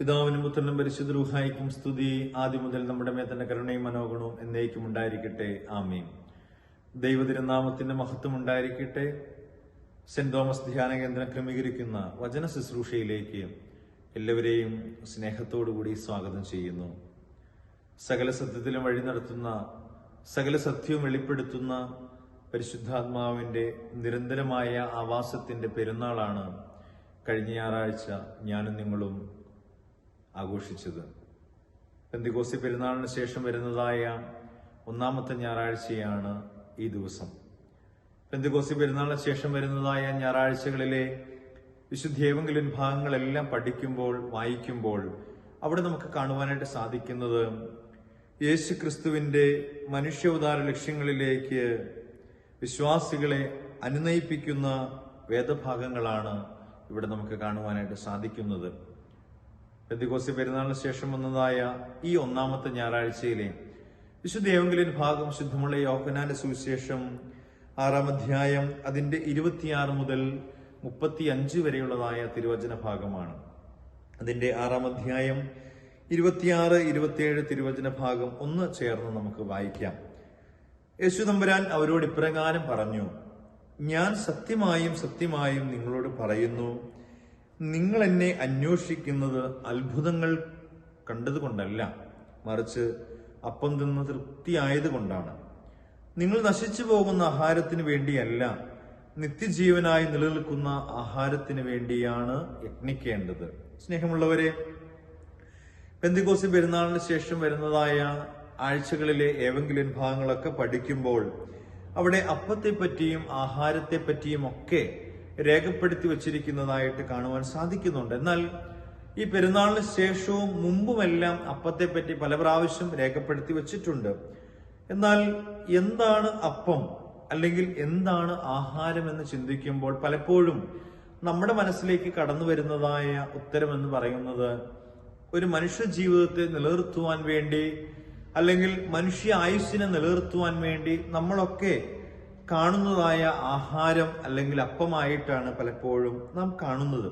പിതാവിനും പുത്രനും പരിശുദ്ധ റുഹായിക്കും സ്തുതി. ആദ്യം മുതൽ നമ്മുടെ മേൽ തന്നെ കരുണയും മനോഗുണവും എന്നേക്കും ഉണ്ടായിരിക്കട്ടെ. ആമീൻ. ദൈവതിരുനാമത്തിന്റെ മഹത്വം ഉണ്ടായിരിക്കട്ടെ. സെന്റ് തോമസ് ധ്യാന കേന്ദ്രം ക്രമീകരിക്കുന്ന വചന ശുശ്രൂഷയിലേക്ക് എല്ലാവരെയും സ്നേഹത്തോടുകൂടി സ്വാഗതം ചെയ്യുന്നു. സകല സത്യത്തിലും വഴി നടത്തുന്ന സകല സത്യവും വെളിപ്പെടുത്തുന്ന പരിശുദ്ധാത്മാവിന്റെ നിരന്തരമായ ആവാസത്തിന്റെ പെരുന്നാളാണ് കഴിഞ്ഞ ഞായറാഴ്ച ഞാനും നിങ്ങളും ആഘോഷിച്ചത്. പെന്തികോസി പെരുന്നാളിന് ശേഷം വരുന്നതായ ഒന്നാമത്തെ ഞായറാഴ്ചയാണ് ഈ ദിവസം. പെന്തികോസി പെരുന്നാളിന് ശേഷം വരുന്നതായ ഞായറാഴ്ചകളിലെ വിശുദ്ധേവെങ്കിലും ഭാഗങ്ങളെല്ലാം പഠിക്കുമ്പോൾ വായിക്കുമ്പോൾ അവിടെ നമുക്ക് കാണുവാനായിട്ട് സാധിക്കുന്നത് യേശു ക്രിസ്തുവിന്റെ മനുഷ്യോദാര ലക്ഷ്യങ്ങളിലേക്ക് വിശ്വാസികളെ അനുനയിപ്പിക്കുന്ന വേദഭാഗങ്ങളാണ് ഇവിടെ നമുക്ക് കാണുവാനായിട്ട് സാധിക്കുന്നത്. പെന്തികോസി പെരുന്നാളിന് ശേഷം വന്നതായ ഈ ഒന്നാമത്തെ ഞായറാഴ്ചയിലെ വിശുദ്ധ ഭാഗം ശുദ്ധമുള്ള യോഹനാന്റെ സുവിശേഷം ആറാം അധ്യായം അതിന്റെ ഇരുപത്തിയാറ് മുതൽ മുപ്പത്തി അഞ്ച് വരെയുള്ളതായ തിരുവചന ഭാഗമാണ്. അതിന്റെ ആറാം അധ്യായം ഇരുപത്തിയാറ് ഇരുപത്തിയേഴ് തിരുവചന ഭാഗം ഒന്ന് ചേർന്ന് നമുക്ക് വായിക്കാം. യേശു തമ്പുരാൻ അവരോട് ഇപ്രകാരം പറഞ്ഞു ഞാൻ സത്യമായും സത്യമായും നിങ്ങളോട് പറയുന്നു നിങ്ങൾ എന്നെ അന്വേഷിക്കുന്നത് അത്ഭുതങ്ങൾ കണ്ടതുകൊണ്ടല്ല. മറിച്ച് അപ്പം തിന്ന് തൃപ്തിയായതുകൊണ്ടാണ്. നിങ്ങൾ നശിച്ചു പോകുന്ന ആഹാരത്തിന് വേണ്ടിയല്ല നിത്യജീവനായി നിലനിൽക്കുന്ന ആഹാരത്തിന് വേണ്ടിയാണ് യത്നിക്കേണ്ടത് സ്നേഹമുള്ളവരെ പെന്തികോസി പെരുന്നാളിന് ശേഷം വരുന്നതായ ആഴ്ചകളിലെ ഏവെങ്കിലും ഭാഗങ്ങളൊക്കെ പഠിക്കുമ്പോൾ അവിടെ അപ്പത്തെപ്പറ്റിയും ആഹാരത്തെപ്പറ്റിയും ആഹാരത്തെ പറ്റിയും ഒക്കെ രേഖപ്പെടുത്തി വച്ചിരിക്കുന്നതായിട്ട് കാണുവാൻ സാധിക്കുന്നുണ്ട്. എന്നാൽ ഈ പെരുന്നാളിന് ശേഷവും മുമ്പുമെല്ലാം അപ്പത്തെ പറ്റി പല പ്രാവശ്യം രേഖപ്പെടുത്തി വച്ചിട്ടുണ്ട്. എന്നാൽ എന്താണ് അപ്പം? അല്ലെങ്കിൽ എന്താണ് ആഹാരം എന്ന് ചിന്തിക്കുമ്പോൾ പലപ്പോഴും നമ്മുടെ മനസ്സിലേക്ക് കടന്നു വരുന്നതായ ഉത്തരം എന്ന് പറയുന്നത് ഒരു മനുഷ്യ ജീവിതത്തെ നിലനിർത്തുവാൻ വേണ്ടി അല്ലെങ്കിൽ മനുഷ്യ ആയുസ്സിനെ നിലനിർത്തുവാൻ വേണ്ടി നമ്മളൊക്കെ കാണുന്നതായ ആഹാരം അല്ലെങ്കിൽ അപ്പമായിട്ടാണ് പലപ്പോഴും നാം കാണുന്നത്.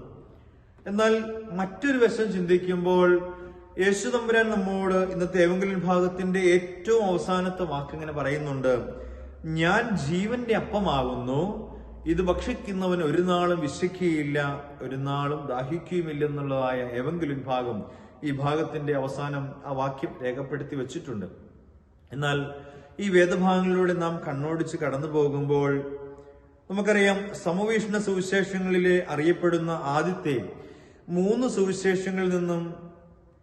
എന്നാൽ മറ്റൊരു വശം ചിന്തിക്കുമ്പോൾ യേശു തമ്പുരാൻ നമ്മോട് ഇന്നത്തെ ഏവെങ്കിലും ഭാഗത്തിന്റെ ഏറ്റവും അവസാനത്തെ വാക്ക് ഇങ്ങനെ പറയുന്നുണ്ട് ഞാൻ ജീവന്റെ അപ്പമാകുന്നു ഇത് ഭക്ഷിക്കുന്നവൻ ഒരു നാളും വിശക്കുകയില്ല ഒരു നാളും ദാഹിക്കുകയുമില്ല എന്നുള്ളതായ ഏവെങ്കിലും ഭാഗം ഈ ഭാഗത്തിന്റെ അവസാനം ആ വാക്യം രേഖപ്പെടുത്തി വെച്ചിട്ടുണ്ട്. എന്നാൽ ഈ വേദഭാഗങ്ങളിലൂടെ നാം കണ്ണോടിച്ച് കടന്നു പോകുമ്പോൾ നമുക്കറിയാം സമവീക്ഷണ സുവിശേഷങ്ങളിലെ അറിയപ്പെടുന്ന ആദ്യത്തെ മൂന്ന് സുവിശേഷങ്ങളിൽ നിന്നും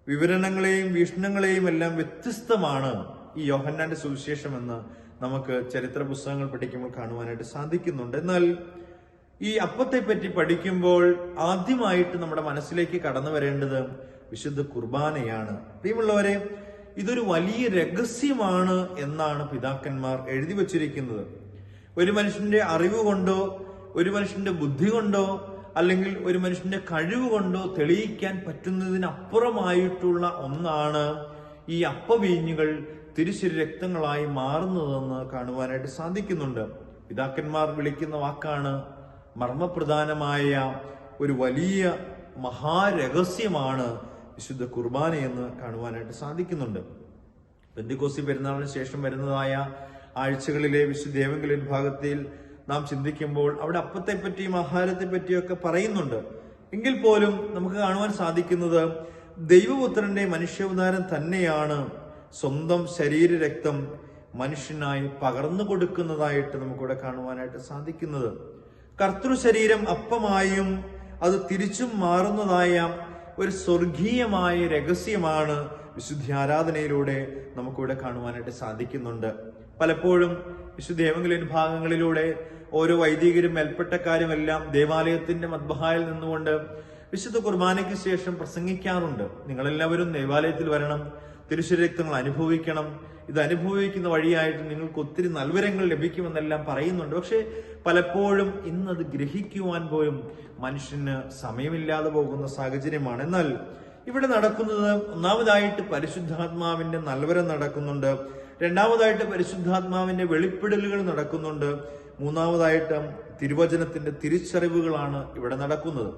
വിവരണങ്ങളെയും വീക്ഷണങ്ങളെയും എല്ലാം വ്യത്യസ്തമാണ് ഈ യോഹന്നാന്റെ സുവിശേഷം എന്ന് നമുക്ക് ചരിത്ര പുസ്തകങ്ങൾ പഠിക്കുമ്പോൾ കാണുവാനായിട്ട് സാധിക്കുന്നുണ്ട്. എന്നാൽ ഈ അപ്പത്തെ പറ്റി പഠിക്കുമ്പോൾ ആദ്യമായിട്ട് നമ്മുടെ മനസ്സിലേക്ക് കടന്നു വരേണ്ടത് വിശുദ്ധ കുർബാനയാണ്. പ്രിയമുള്ളവരെ ഇതൊരു വലിയ രഹസ്യമാണ് എന്നാണ് പിതാക്കന്മാർ എഴുതി വച്ചിരിക്കുന്നത്. ഒരു മനുഷ്യന്റെ അറിവ് കൊണ്ടോ ഒരു മനുഷ്യന്റെ ബുദ്ധി കൊണ്ടോ അല്ലെങ്കിൽ ഒരു മനുഷ്യന്റെ കഴിവ് കൊണ്ടോ തെളിയിക്കാൻ പറ്റുന്നതിനപ്പുറമായിട്ടുള്ള ഒന്നാണ് ഈ അപ്പവീഞ്ഞുകൾ തിരുശരി രക്തങ്ങളായി മാറുന്നതെന്ന് കാണുവാനായിട്ട് സാധിക്കുന്നുണ്ട്. പിതാക്കന്മാർ വിളിക്കുന്ന വാക്കാണ് മർമ്മപ്രധാനമായ ഒരു വലിയ മഹാരഹസ്യമാണ് വിശുദ്ധ കുർബാന എന്ന് കാണുവാനായിട്ട് സാധിക്കുന്നുണ്ട്. ബന്ദിക്കോസി പെരുന്നാളിന് ശേഷം വരുന്നതായ ആഴ്ചകളിലെ വിശുദ്ധ ഏവെങ്കിലും ഭാഗത്തിൽ നാം ചിന്തിക്കുമ്പോൾ അവിടെ അപ്പത്തെ പറ്റിയും ആഹാരത്തെ പറയുന്നുണ്ട്. എങ്കിൽ പോലും നമുക്ക് കാണുവാൻ സാധിക്കുന്നത് ദൈവപുത്രന്റെ മനുഷ്യവതാരം തന്നെയാണ് സ്വന്തം ശരീര രക്തം മനുഷ്യനായി പകർന്നു കൊടുക്കുന്നതായിട്ട് നമുക്കിവിടെ കാണുവാനായിട്ട് സാധിക്കുന്നത്. കർത്തൃ ശരീരം അപ്പമായും അത് തിരിച്ചും മാറുന്നതായ ഒരു സ്വർഗീയമായ രഹസ്യമാണ് വിശുദ്ധി ആരാധനയിലൂടെ നമുക്കിവിടെ കാണുവാനായിട്ട് സാധിക്കുന്നുണ്ട്. പലപ്പോഴും വിശുദ്ധ ഏവെങ്കിലും ഭാഗങ്ങളിലൂടെ ഓരോ വൈദികരും മേൽപ്പെട്ടക്കാരും എല്ലാം ദേവാലയത്തിന്റെ മദ്ബഹായിൽ നിന്നുകൊണ്ട് വിശുദ്ധ കുർബാനയ്ക്ക് ശേഷം പ്രസംഗിക്കാറുണ്ട്. നിങ്ങളെല്ലാവരും ദേവാലയത്തിൽ വരണം തിരുശരക്തങ്ങൾ അനുഭവിക്കണം ഇത് അനുഭവിക്കുന്ന വഴിയായിട്ട് നിങ്ങൾക്ക് ഒത്തിരി നൽവരങ്ങൾ ലഭിക്കുമെന്നെല്ലാം പറയുന്നുണ്ട്. പക്ഷെ പലപ്പോഴും ഇന്നത് ഗ്രഹിക്കുവാൻ പോലും മനുഷ്യന് സമയമില്ലാതെ പോകുന്ന സാഹചര്യമാണ്. എന്നാൽ ഇവിടെ നടക്കുന്നത് ഒന്നാമതായിട്ട് പരിശുദ്ധാത്മാവിന്റെ നൽവരം നടക്കുന്നുണ്ട്. രണ്ടാമതായിട്ട് പരിശുദ്ധാത്മാവിന്റെ വെളിപ്പെടലുകൾ നടക്കുന്നുണ്ട്. മൂന്നാമതായിട്ട് തിരുവചനത്തിന്റെ തിരിച്ചറിവുകളാണ് ഇവിടെ നടക്കുന്നത്.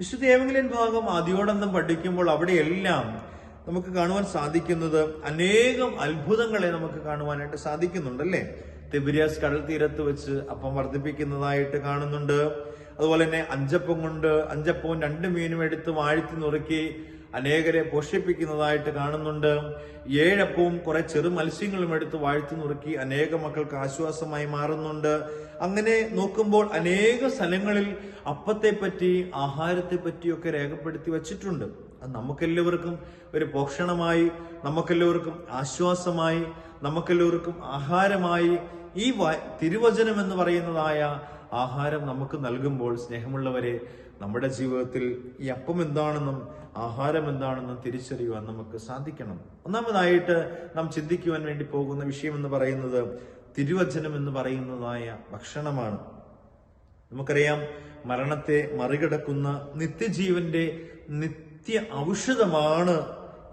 വിശുദ്ധ ഏവെങ്കിലും ഭാഗം ആദ്യോടൊന്നും പഠിക്കുമ്പോൾ അവിടെയെല്ലാം നമുക്ക് കാണുവാൻ സാധിക്കുന്നത് അനേകം അത്ഭുതങ്ങളെ നമുക്ക് കാണുവാനായിട്ട് സാധിക്കുന്നുണ്ടല്ലേ? തിബിരിയാസ് കടൽ തീരത്ത് വെച്ച് അപ്പം വർദ്ധിപ്പിക്കുന്നതായിട്ട് കാണുന്നുണ്ട്. അതുപോലെ തന്നെ അഞ്ചപ്പം കൊണ്ട് അഞ്ചപ്പവും രണ്ട് മീനും എടുത്ത് വാഴ്ത്തി നുറുക്കി അനേകരെ പോഷിപ്പിക്കുന്നതായിട്ട് കാണുന്നുണ്ട്. ഏഴപ്പവും കുറെ ചെറു മത്സ്യങ്ങളും എടുത്ത് വാഴ്ത്തി നുറുക്കി അനേക മക്കൾക്ക് ആശ്വാസമായി മാറുന്നുണ്ട്. അങ്ങനെ നോക്കുമ്പോൾ അനേക സ്ഥലങ്ങളിൽ അപ്പത്തെ പറ്റി ആഹാരത്തെ പറ്റിയൊക്കെ രേഖപ്പെടുത്തി വച്ചിട്ടുണ്ട്. അത് നമുക്കെല്ലാവർക്കും ഒരു പോഷണമായി നമുക്കെല്ലാവർക്കും ആശ്വാസമായി നമുക്കെല്ലാവർക്കും ആഹാരമായി ഈ തിരുവചനം എന്ന് പറയുന്നതായ ആഹാരം നമുക്ക് നൽകുമ്പോൾ സ്നേഹമുള്ളവരെ നമ്മുടെ ജീവിതത്തിൽ ഈ അപ്പം എന്താണെന്നും ആഹാരം എന്താണെന്നും തിരിച്ചറിയുവാൻ നമുക്ക് സാധിക്കണം. ഒന്നാമതായിട്ട് നാം ചിന്തിക്കുവാൻ വേണ്ടി പോകുന്ന വിഷയം എന്ന് പറയുന്നത് തിരുവചനം എന്ന് പറയുന്നതായ ഭക്ഷണമാണ്. നമുക്കറിയാം മരണത്തെ മറികടക്കുന്ന നിത്യജീവന്റെ നിത്യ ഔഷധമാണ്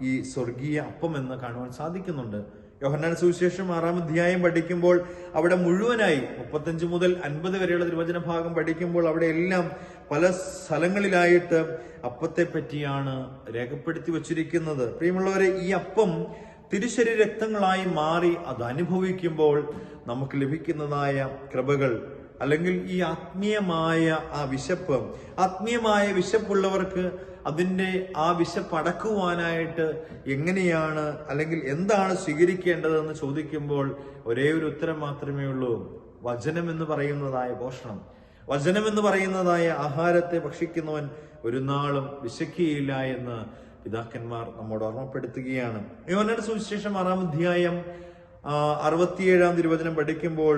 ഈ സ്വർഗീയ അപ്പം എന്ന് കാണുവാൻ സാധിക്കുന്നുണ്ട്. യോഹന്നാൻ സുവിശേഷം ആറാം അധ്യായം പഠിക്കുമ്പോൾ അവിടെ മുഴുവനായി മുപ്പത്തഞ്ച് മുതൽ അൻപത് വരെയുള്ള തിരുവചന ഭാഗം പഠിക്കുമ്പോൾ അവിടെ എല്ലാം പല സ്ഥലങ്ങളിലായിട്ട് അപ്പത്തെ പറ്റിയാണ് രേഖപ്പെടുത്തി വച്ചിരിക്കുന്നത്. പ്രിയമുള്ളവരെ ഈ അപ്പം തിരുശരീര രക്തങ്ങളായി മാറി അത് അനുഭവിക്കുമ്പോൾ നമുക്ക് ലഭിക്കുന്നതായ കൃപകൾ അല്ലെങ്കിൽ ഈ ആത്മീയമായ ആ വിശപ്പ് ആത്മീയമായ വിശപ്പുള്ളവർക്ക് അതിന്റെ ആ വിശപ്പ് അടക്കുവാനായിട്ട് എങ്ങനെയാണ് അല്ലെങ്കിൽ എന്താണ് സ്വീകരിക്കേണ്ടതെന്ന് ചോദിക്കുമ്പോൾ ഒരേ ഒരു ഉത്തരം മാത്രമേ ഉള്ളൂ. വചനം എന്ന് പറയുന്നതായ പോഷണം. വചനം എന്ന് പറയുന്നതായ ആഹാരത്തെ ഭക്ഷിക്കുന്നവൻ ഒരു നാളും വിശക്കുകയില്ല എന്ന് പിതാക്കന്മാർ നമ്മോട് ഓർമ്മപ്പെടുത്തുകയാണ്. യോനയുടെ സുവിശേഷം ആറാം അധ്യായം അറുപത്തിയേഴാം തിരുവചനം പഠിക്കുമ്പോൾ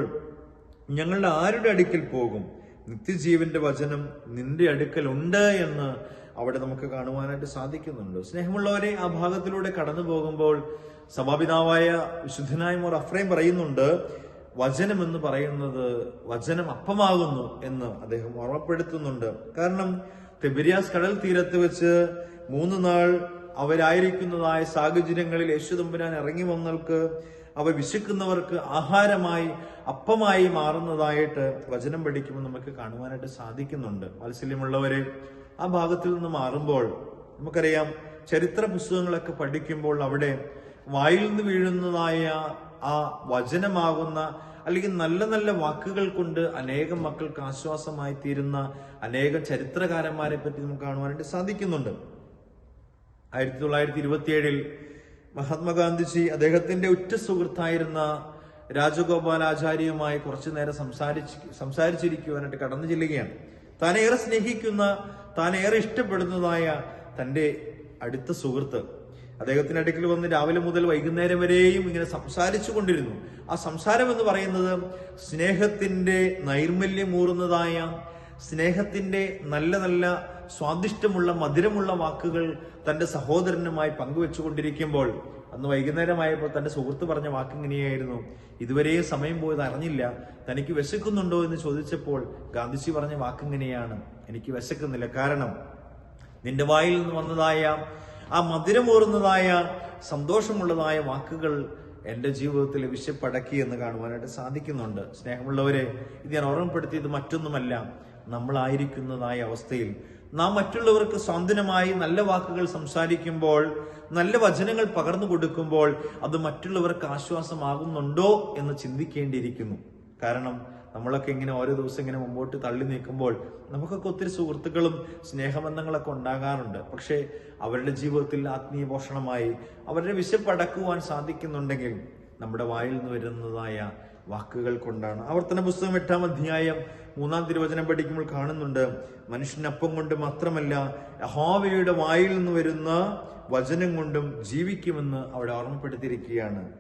ഞങ്ങളുടെ ആരുടെ അടുക്കൽ പോകും? നിത്യജീവന്റെ വചനം നിന്റെ അടുക്കൽ ഉണ്ട് എന്ന് അവിടെ നമുക്ക് കാണുവാനായിട്ട് സാധിക്കുന്നുണ്ട്. സ്നേഹമുള്ളവരെ ആ ഭാഗത്തിലൂടെ കടന്നു പോകുമ്പോൾ സഭാപിതാവായ വിശുദ്ധനായ മോർ അഫ്രൈം പറയുന്നുണ്ട് വചനം എന്ന് പറയുന്നത് വചനം അപ്പമാകുന്നു എന്ന് അദ്ദേഹം ഓർമ്മപ്പെടുത്തുന്നുണ്ട്. കാരണം തെബിരിയാസ് കടൽ തീരത്ത് വെച്ച് മൂന്ന് നാൾ അവരായിരിക്കുന്നതായ സാഹചര്യങ്ങളിൽ യേശുദമ്പുരാൻ ഇറങ്ങി വന്നവർക്ക് അവ വിശക്കുന്നവർക്ക് ആഹാരമായി അപ്പമായി മാറുന്നതായിട്ട് വചനം പഠിക്കുമ്പോൾ നമുക്ക് കാണുവാനായിട്ട് സാധിക്കുന്നുണ്ട്. വാത്സല്യമുള്ളവരെ ആ ഭാഗത്തിൽ നിന്ന് മാറുമ്പോൾ നമുക്കറിയാം ചരിത്ര പുസ്തകങ്ങളൊക്കെ പഠിക്കുമ്പോൾ അവിടെ വായിൽ നിന്ന് വീഴുന്നതായ ആ വചനമാകുന്ന അല്ലെങ്കിൽ നല്ല നല്ല വാക്കുകൾ കൊണ്ട് അനേകം മക്കൾക്ക് ആശ്വാസമായി തീരുന്ന അനേകം ചരിത്രകാരന്മാരെ പറ്റി നമുക്ക് കാണുവാനായിട്ട് സാധിക്കുന്നുണ്ട്. ആയിരത്തി തൊള്ളായിരത്തി ഇരുപത്തിയേഴിൽ മഹാത്മാഗാന്ധിജി അദ്ദേഹത്തിന്റെ ഉറ്റ സുഹൃത്തായിരുന്ന രാജഗോപാലാചാര്യയുമായി കുറച്ചു നേരം സംസാരിച്ച് സംസാരിച്ചിരിക്കുവാനായിട്ട് കടന്നു ചെല്ലുകയാണ്. താനേറെ സ്നേഹിക്കുന്ന താൻ ഏറെ ഇഷ്ടപ്പെടുന്നതായ തന്റെ അടുത്ത സുഹൃത്ത്. അദ്ദേഹത്തിന്റെ അടുക്കൽ വന്ന് രാവിലെ മുതൽ വൈകുന്നേരം വരെയും ഇങ്ങനെ സംസാരിച്ചു കൊണ്ടിരുന്നു. ആ സംസാരം എന്ന് പറയുന്നത് സ്നേഹത്തിന്റെ നൈർമല്യമൂറുന്നതായ സ്നേഹത്തിന്റെ നല്ല നല്ല സ്വാദിഷ്ടമുള്ള മധുരമുള്ള വാക്കുകൾ തന്റെ സഹോദരനുമായി പങ്കുവെച്ചുകൊണ്ടിരിക്കുമ്പോൾ അന്ന് വൈകുന്നേരമായപ്പോൾ തന്റെ സുഹൃത്ത് പറഞ്ഞ വാക്ക് ഇങ്ങനെയായിരുന്നു. ഇതുവരെയും സമയം പോയത് അറിഞ്ഞില്ല. തനിക്ക് വിശക്കുന്നുണ്ടോ? എന്ന് ചോദിച്ചപ്പോൾ ഗാന്ധിജി പറഞ്ഞ വാക്ക് ഇങ്ങനെയാണ്. എനിക്ക് വിശക്കുന്നില്ല. കാരണം നിന്റെ വായിൽ നിന്ന് വന്നതായ ആ മധുരമൂറുന്നതായ സന്തോഷമുള്ളതായ വാക്കുകൾ എന്റെ ജീവിതത്തിൽ വിശപ്പടക്കി എന്ന് കാണുവാനായിട്ട് സാധിക്കുന്നുണ്ട്. സ്നേഹമുള്ളവരെ ഇത് ഞാൻ ഓർമ്മപ്പെടുത്തിയത് മറ്റൊന്നുമല്ല. നമ്മളായിരിക്കുന്നതായ അവസ്ഥയിൽ നാം മറ്റുള്ളവർക്ക് സ്വാന്തനമായി നല്ല വാക്കുകൾ സംസാരിക്കുമ്പോൾ നല്ല വചനങ്ങൾ പകർന്നു കൊടുക്കുമ്പോൾ അത് മറ്റുള്ളവർക്ക് ആശ്വാസമാകുന്നുണ്ടോ എന്ന് ചിന്തിക്കേണ്ടിയിരിക്കുന്നു. കാരണം നമ്മളൊക്കെ ഇങ്ങനെ ഓരോ ദിവസം ഇങ്ങനെ മുമ്പോട്ട് തള്ളി നീക്കുമ്പോൾ നമുക്കൊക്കെ ഒത്തിരി സുഹൃത്തുക്കളും സ്നേഹബന്ധങ്ങളൊക്കെ ഉണ്ടാകാറുണ്ട്. പക്ഷേ അവരുടെ ജീവിതത്തിൽ ആത്മീയ പോഷണമായി അവരുടെ വിശപ്പടക്കുവാൻ സാധിക്കുന്നുണ്ടെങ്കിൽ നമ്മുടെ വായിൽ നിന്ന് വരുന്നതായ വാക്കുകൾ കൊണ്ടാണ്. ആവർത്തന പുസ്തകം എട്ടാം അധ്യായം മൂന്നാം തിരുവചനം പഠിക്കുമ്പോൾ കാണുന്നുണ്ട് മനുഷ്യനപ്പം കൊണ്ട് മാത്രമല്ല യഹോവയുടെ വായിൽ നിന്ന് വരുന്ന വചനം കൊണ്ടും ജീവിക്കുമെന്ന് അവിടെ ഓർമ്മപ്പെടുത്തിയിരിക്കുകയാണ്.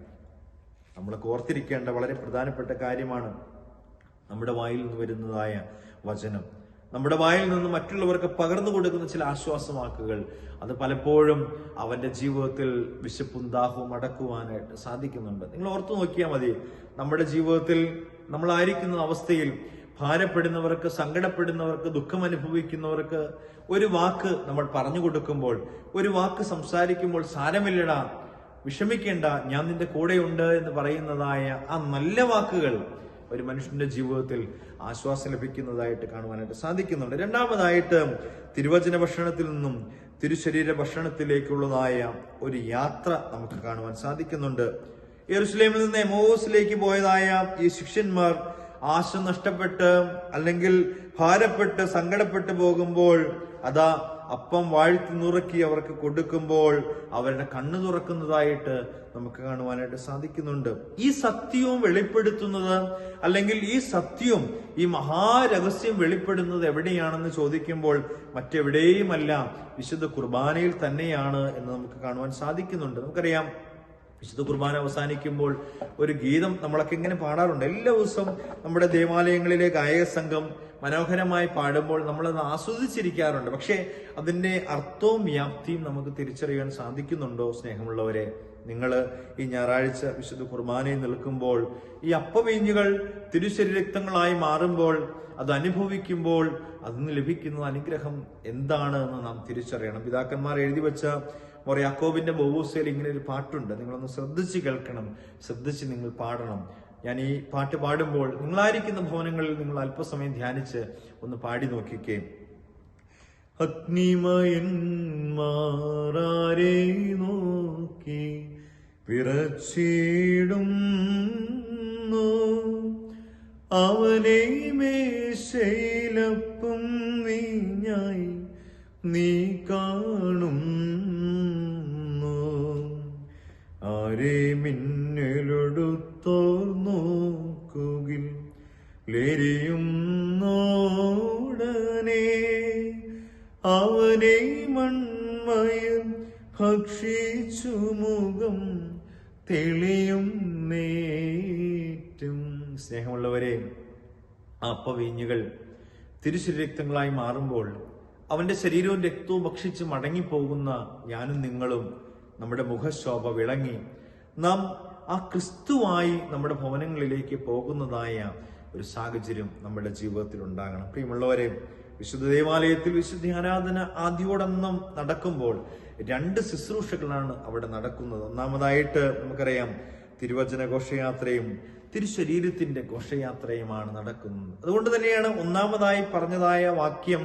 നമ്മൾ ഓർത്തിരിക്കേണ്ട വളരെ പ്രധാനപ്പെട്ട കാര്യമാണ്. നമ്മുടെ വായിൽ നിന്ന് വരുന്നതായ വചനം. നമ്മുടെ വായിൽ നിന്ന് മറ്റുള്ളവർക്ക് പകർന്നു കൊടുക്കുന്ന ചില ആശ്വാസവാക്കുകൾ അത് പലപ്പോഴും അവന്റെ ജീവിതത്തിൽ വിശപ്പും ദാഹവും അടക്കുവാനായിട്ട് സാധിക്കുന്നുണ്ട്. നിങ്ങൾ ഓർത്തു നോക്കിയാൽ മതി നമ്മുടെ ജീവിതത്തിൽ നമ്മളായിരിക്കുന്ന അവസ്ഥയിൽ ഭാരപ്പെടുന്നവർക്ക് സങ്കടപ്പെടുന്നവർക്ക് ദുഃഖം അനുഭവിക്കുന്നവർക്ക് ഒരു വാക്ക് നമ്മൾ പറഞ്ഞു കൊടുക്കുമ്പോൾ ഒരു വാക്ക് സംസാരിക്കുമ്പോൾ സാരമില്ലടാ വിഷമിക്കേണ്ട ഞാൻ നിന്റെ കൂടെയുണ്ട് എന്ന് പറയുന്നതായ ആ നല്ല വാക്കുകൾ ഒരു മനുഷ്യന്റെ ജീവിതത്തിൽ ആശ്വാസം ലഭിക്കുന്നതായിട്ട് കാണുവാനായിട്ട് സാധിക്കുന്നുണ്ട്. രണ്ടാമതായിട്ട് തിരുവചന ഭക്ഷണത്തിൽ നിന്നും തിരുശരീര ഭക്ഷണത്തിലേക്കുള്ളതായ ഒരു യാത്ര നമുക്ക് കാണുവാൻ സാധിക്കുന്നുണ്ട്. യെറുസലേമിൽ നിന്ന് എമോസിലേക്ക് പോയതായ ഈ ശിഷ്യന്മാർ ആശ നഷ്ടപ്പെട്ട് അല്ലെങ്കിൽ ഭാരപ്പെട്ട് സങ്കടപ്പെട്ട് പോകുമ്പോൾ അതാ അപ്പം വാഴ്ത്തി നുറുക്കി അവർക്ക് കൊടുക്കുമ്പോൾ അവരുടെ കണ്ണു തുറക്കുന്നതായിട്ട് നമുക്ക് കാണുവാനായിട്ട് സാധിക്കുന്നുണ്ട്. ഈ സത്യവും വെളിപ്പെടുത്തുന്നത് അല്ലെങ്കിൽ ഈ സത്യവും ഈ മഹാരഹസ്യം വെളിപ്പെടുന്നത് എവിടെയാണെന്ന് ചോദിക്കുമ്പോൾ മറ്റെവിടെയുമല്ല വിശുദ്ധ കുർബാനയിൽ തന്നെയാണ് എന്ന് നമുക്ക് കാണുവാൻ സാധിക്കുന്നുണ്ട്. നമുക്കറിയാം വിശുദ്ധ കുർബാന അവസാനിക്കുമ്പോൾ ഒരു ഗീതം നമ്മളൊക്കെ ഇങ്ങനെ പാടാറുണ്ട്. എല്ലാ ദിവസവും നമ്മുടെ ദേവാലയങ്ങളിലെ ഗായക സംഘം മനോഹരമായി പാടുമ്പോൾ നമ്മളത് ആസ്വദിച്ചിരിക്കാറുണ്ട്. പക്ഷേ അതിന്റെ അർത്ഥവും വ്യാപ്തിയും നമുക്ക് തിരിച്ചറിയാൻ സാധിക്കുന്നുണ്ടോ സ്നേഹമുള്ളവരെ? നിങ്ങൾ ഈ ഞായറാഴ്ച വിശുദ്ധ കുർബാനയിൽ നിൽക്കുമ്പോൾ ഈ അപ്പവീഞ്ഞുകൾ തിരുശരീരക്തങ്ങളായി മാറുമ്പോൾ അത് അനുഭവിക്കുമ്പോൾ അതിന് ലഭിക്കുന്ന അനുഗ്രഹം എന്താണ് എന്ന് നാം തിരിച്ചറിയണം. പിതാക്കന്മാർ എഴുതി വെച്ച മോർ യാക്കോബിന്റെ ബോബൂസയിൽ ഇങ്ങനെ ഒരു പാട്ടുണ്ട്. നിങ്ങളൊന്ന് ശ്രദ്ധിച്ച് കേൾക്കണം. ശ്രദ്ധിച്ച് നിങ്ങൾ പാടണം. ഞാൻ ഈ പാട്ട് പാടുമ്പോൾ നിങ്ങളായിരിക്കുന്ന ഭവനങ്ങളിൽ നിങ്ങൾ അല്പസമയം ധ്യാനിച്ച് ഒന്ന് പാടി നോക്കിക്കേ. അഗ്നിമയന്മാരെ നോക്കി വിറച്ചിടുന്നു. അവനെ മേശയിലപ്പം വീഞ്ഞായി നീ കാണുന്നു. മിന്നലൊടുത്തോർ നോക്കുകിൽ ലെരിയുന്നോടനെ അവനെ മൺമയം ഭക്ഷിച്ചു മുഖം തെളിയും നേറ്റും. സ്നേഹമുള്ളവരെ അപ്പവീഞ്ഞുകൾ തിരുശരീരക്തങ്ങളായി മാറുമ്പോൾ അവന്റെ ശരീരവും രക്തവും ഭക്ഷിച്ച് മടങ്ങിപ്പോകുന്ന ഞാനും നിങ്ങളും നമ്മുടെ മുഖശോഭ വിളങ്ങി നാം ആ ക്രിസ്തുവായി നമ്മുടെ ഭവനങ്ങളിലേക്ക് പോകുന്നതായ ഒരു സാഹചര്യം നമ്മുടെ ജീവിതത്തിൽ ഉണ്ടാകണം. പ്രിയമുള്ളവരെ വിശുദ്ധ ദേവാലയത്തിൽ വിശുദ്ധ ആരാധന ആദ്യോടൊന്നും നടക്കുമ്പോൾ രണ്ട് ശുശ്രൂഷകളാണ് അവിടെ നടക്കുന്നത്. ഒന്നാമതായിട്ട് നമുക്കറിയാം തിരുവചന ഘോഷയാത്രയും തിരുശരീരത്തിന്റെ ഘോഷയാത്രയുമാണ് നടക്കുന്നത്. അതുകൊണ്ട് തന്നെയാണ് ഒന്നാമതായി പറഞ്ഞതായ വാക്യം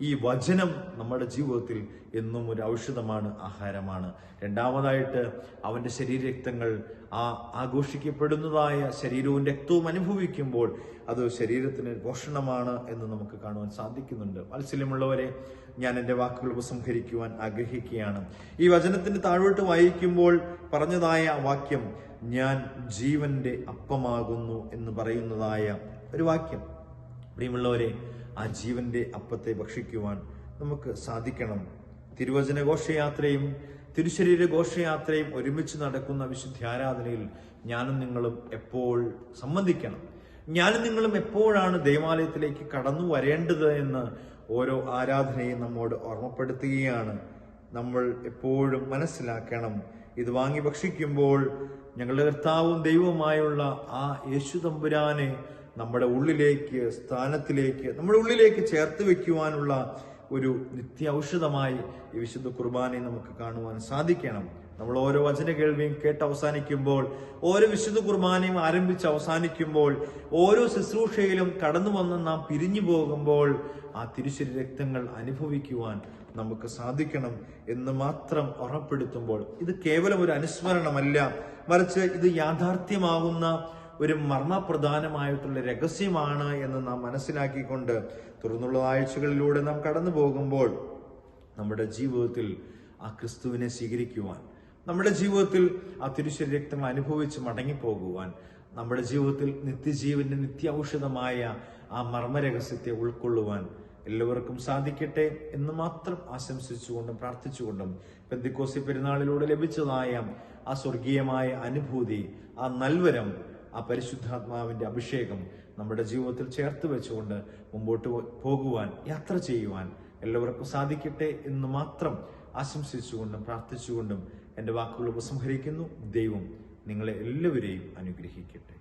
ഈ വചനം നമ്മുടെ ജീവിതത്തിൽ എന്നും ഒരു ഔഷധമാണ് ആഹാരമാണ്. രണ്ടാമതായിട്ട് അവന്റെ ശരീരരക്തങ്ങൾ ആ ആഘോഷിക്കപ്പെടുന്നതായ ശരീരവും രക്തവും അനുഭവിക്കുമ്പോൾ അത് ശരീരത്തിന് പോഷണമാണ് എന്ന് നമുക്ക് കാണുവാൻ സാധിക്കുന്നുണ്ട്. വാത്സല്യമുള്ളവരെ ഞാൻ എന്റെ വാക്കുകൾ ഉപസംഹരിക്കുവാൻ ആഗ്രഹിക്കുകയാണ്. ഈ വചനത്തിന് താഴോട്ട് വായിക്കുമ്പോൾ പറഞ്ഞതായ വാക്യം ഞാൻ ജീവന്റെ അപ്പമാകുന്നു എന്ന് പറയുന്നതായ ഒരു വാക്യം. പ്രിയമുള്ളവരെ ആ ജീവന്റെ അപ്പത്തെ ഭക്ഷിക്കുവാൻ നമുക്ക് സാധിക്കണം. തിരുവചന ഘോഷയാത്രയും തിരുശരീര ഘോഷയാത്രയും ഒരുമിച്ച് നടക്കുന്ന വിശുദ്ധ ആരാധനയിൽ ഞാനും നിങ്ങളും എപ്പോൾ സംബന്ധിക്കണം? ഞാനും നിങ്ങളും എപ്പോഴാണ് ദേവാലയത്തിലേക്ക് കടന്നു വരേണ്ടത് എന്ന് ഓരോ ആരാധനയും നമ്മോട് ഓർമ്മപ്പെടുത്തുകയാണ്. നമ്മൾ എപ്പോഴും മനസ്സിലാക്കണം. ഇത് വാങ്ങി ഭക്ഷിക്കുമ്പോൾ ഞങ്ങളുടെ കർത്താവും ദൈവവുമായുള്ള ആ യേശു തമ്പുരാനെ നമ്മുടെ ഉള്ളിലേക്ക് സ്ഥാനത്തിലേക്ക് നമ്മുടെ ഉള്ളിലേക്ക് ചേർത്ത് വെക്കുവാനുള്ള ഒരു നിത്യ ഔഷധമായി ഈ വിശുദ്ധ കുർബാനയെ നമുക്ക് കാണുവാൻ സാധിക്കണം. നമ്മൾ ഓരോ വചന കേൾവിയും കേട്ട് അവസാനിക്കുമ്പോൾ ഓരോ വിശുദ്ധ കുർബാനയും ആരംഭിച്ച് അവസാനിക്കുമ്പോൾ ഓരോ ശുശ്രൂഷയിലും കടന്നു വന്ന് നാം പിരിഞ്ഞു പോകുമ്പോൾ ആ തിരുശരി രക്തങ്ങൾ അനുഭവിക്കുവാൻ നമുക്ക് സാധിക്കണം എന്ന് മാത്രം ഉറപ്പെടുത്തുമ്പോൾ ഇത് കേവലം ഒരു അനുസ്മരണമല്ല. മറിച്ച് ഇത് യാഥാർത്ഥ്യമാകുന്ന ഒരു മർമ്മപ്രധാനമായിട്ടുള്ള രഹസ്യമാണ് എന്ന് നാം മനസ്സിലാക്കിക്കൊണ്ട് തുറന്നുള്ള ആഴ്ചകളിലൂടെ നാം കടന്നു പോകുമ്പോൾ നമ്മുടെ ജീവിതത്തിൽ ആ ക്രിസ്തുവിനെ സ്വീകരിക്കുവാൻ നമ്മുടെ ജീവിതത്തിൽ ആ തിരുശരി രക്തം അനുഭവിച്ച് മടങ്ങിപ്പോകുവാൻ നമ്മുടെ ജീവിതത്തിൽ നിത്യജീവന്റെ നിത്യ ഔഷധമായ ആ മർമ്മരഹസ്യത്തെ ഉൾക്കൊള്ളുവാൻ എല്ലാവർക്കും സാധിക്കട്ടെ എന്ന് മാത്രം ആശംസിച്ചുകൊണ്ടും പ്രാർത്ഥിച്ചുകൊണ്ടും പെന്തിക്കോസി പെരുന്നാളിലൂടെ ലഭിച്ചതായ ആ സ്വർഗീയമായ അനുഭൂതി ആ നൽവരം ആ പരിശുദ്ധാത്മാവിന്റെ അഭിഷേകം നമ്മുടെ ജീവിതത്തിൽ ചേർത്ത് വെച്ചുകൊണ്ട് മുമ്പോട്ട് പോകുവാൻ യാത്ര ചെയ്യുവാൻ എല്ലാവർക്കും സാധിക്കട്ടെ എന്ന് മാത്രം ആശംസിച്ചുകൊണ്ടും പ്രാർത്ഥിച്ചുകൊണ്ടും എന്റെ വാക്കുകൾ ഉപസംഹരിക്കുന്നു. ദൈവം നിങ്ങളെ എല്ലാവരെയും അനുഗ്രഹിക്കട്ടെ.